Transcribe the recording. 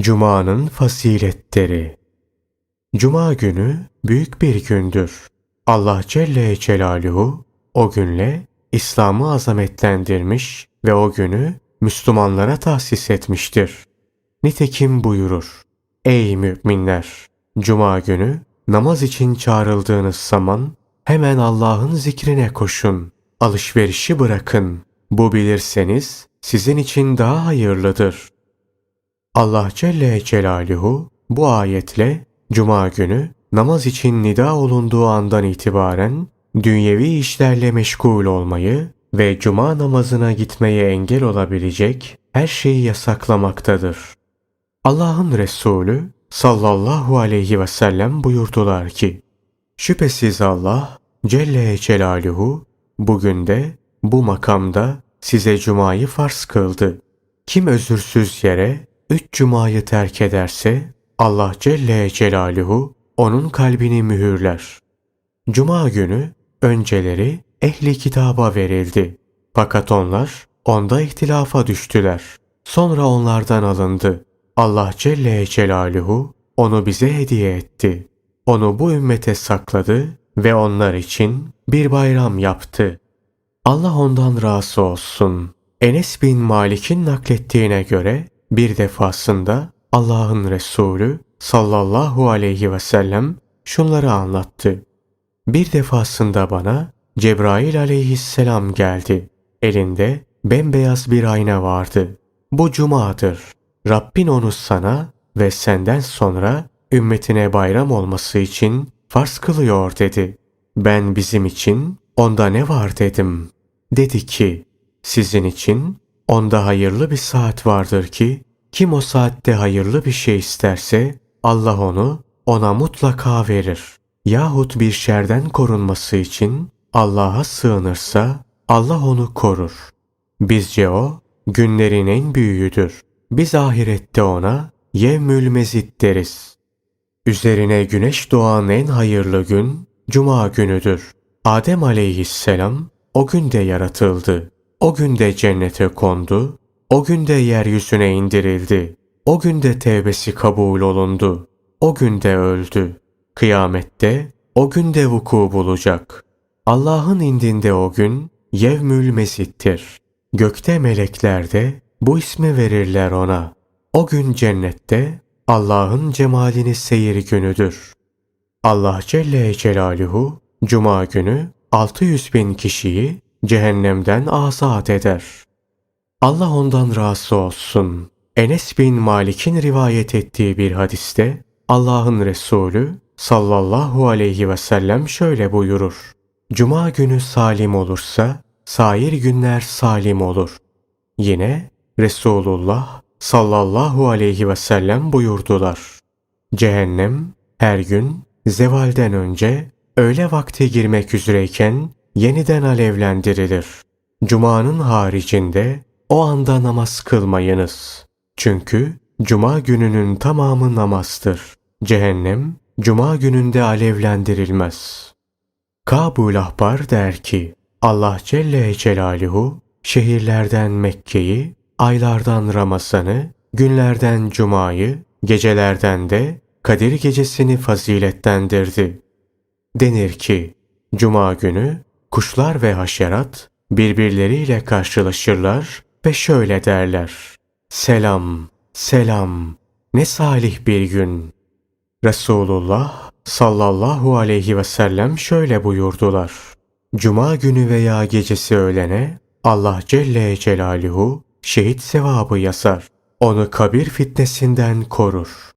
Cuma'nın faziletleri Cuma günü büyük bir gündür. Allah Celle Celaluhu o günle İslam'ı azametlendirmiş ve o günü Müslümanlara tahsis etmiştir. Nitekim buyurur. Ey müminler! Cuma günü namaz için çağrıldığınız zaman hemen Allah'ın zikrine koşun. Alışverişi bırakın. Bu bilirseniz sizin için daha hayırlıdır. Allah Celle Celaluhu bu ayetle Cuma günü namaz için nida olunduğu andan itibaren dünyevi işlerle meşgul olmayı ve cuma namazına gitmeye engel olabilecek her şeyi yasaklamaktadır. Allah'ın Resulü sallallahu aleyhi ve sellem buyurdular ki, Şüphesiz Allah Celle Celaluhu bugün de bu makamda size cumayı farz kıldı. Kim özürsüz yere üç cumayı terk ederse Allah Celle Celaluhu onun kalbini mühürler. Cuma günü önceleri ehli kitaba verildi. Fakat onlar onda ihtilafa düştüler. Sonra onlardan alındı. Allah Celle Celaluhu onu bize hediye etti. Onu bu ümmete sakladı ve onlar için bir bayram yaptı. Allah ondan razı olsun. Enes bin Malik'in naklettiğine göre bir defasında Allah'ın Resulü sallallahu aleyhi ve sellem şunları anlattı. Bir defasında bana Cebrail aleyhisselam geldi. Elinde bembeyaz bir ayna vardı. Bu cumadır. Rabbin onu sana ve senden sonra ümmetine bayram olması için farz kılıyor dedi. Ben bizim için onda ne var dedim. Dedi ki sizin için onda hayırlı bir saat vardır ki kim o saatte hayırlı bir şey isterse Allah onu ona mutlaka verir. Yahut bir şerden korunması için Allah'a sığınırsa Allah onu korur. Bizce o günlerin en büyüğüdür. Biz ahirette ona yevmül mezit deriz. Üzerine güneş doğan en hayırlı gün Cuma günüdür. Adem aleyhisselam o günde yaratıldı. O günde cennete kondu. O günde yeryüzüne indirildi. O günde tevbesi kabul olundu. O günde öldü. Kıyamette o günde vuku bulacak. Allah'ın indinde o gün yevmül mesittir. Gökte melekler de bu ismi verirler ona. O gün cennette Allah'ın cemalini seyir günüdür. Allah Celle Celaluhu Cuma günü 600 bin kişiyi cehennemden azat eder. Allah ondan razı olsun. Enes bin Malik'in rivayet ettiği bir hadiste Allah'ın Resulü sallallahu aleyhi ve sellem şöyle buyurur. Cuma günü salim olursa sair günler salim olur. Yine Resulullah sallallahu aleyhi ve sellem buyurdular. Cehennem her gün zevalden önce öğle vakti girmek üzereyken yeniden alevlendirilir. Cuma'nın haricinde o anda namaz kılmayınız. Çünkü cuma gününün tamamı namazdır. Cehennem cuma gününde alevlendirilmez. Kabul Ahbar der ki, Allah Celle Celaluhu şehirlerden Mekke'yi, aylardan Ramazan'ı, günlerden Cuma'yı, gecelerden de Kadir gecesini faziletlendirdi. Denir ki, Cuma günü kuşlar ve haşerat birbirleriyle karşılaşırlar ve şöyle derler. Selam, selam, ne salih bir gün. Resulullah sallallahu aleyhi ve sellem şöyle buyurdular. Cuma günü veya gecesi öğlene Allah Celle Celaluhu şehit sevabı yazar. Onu kabir fitnesinden korur.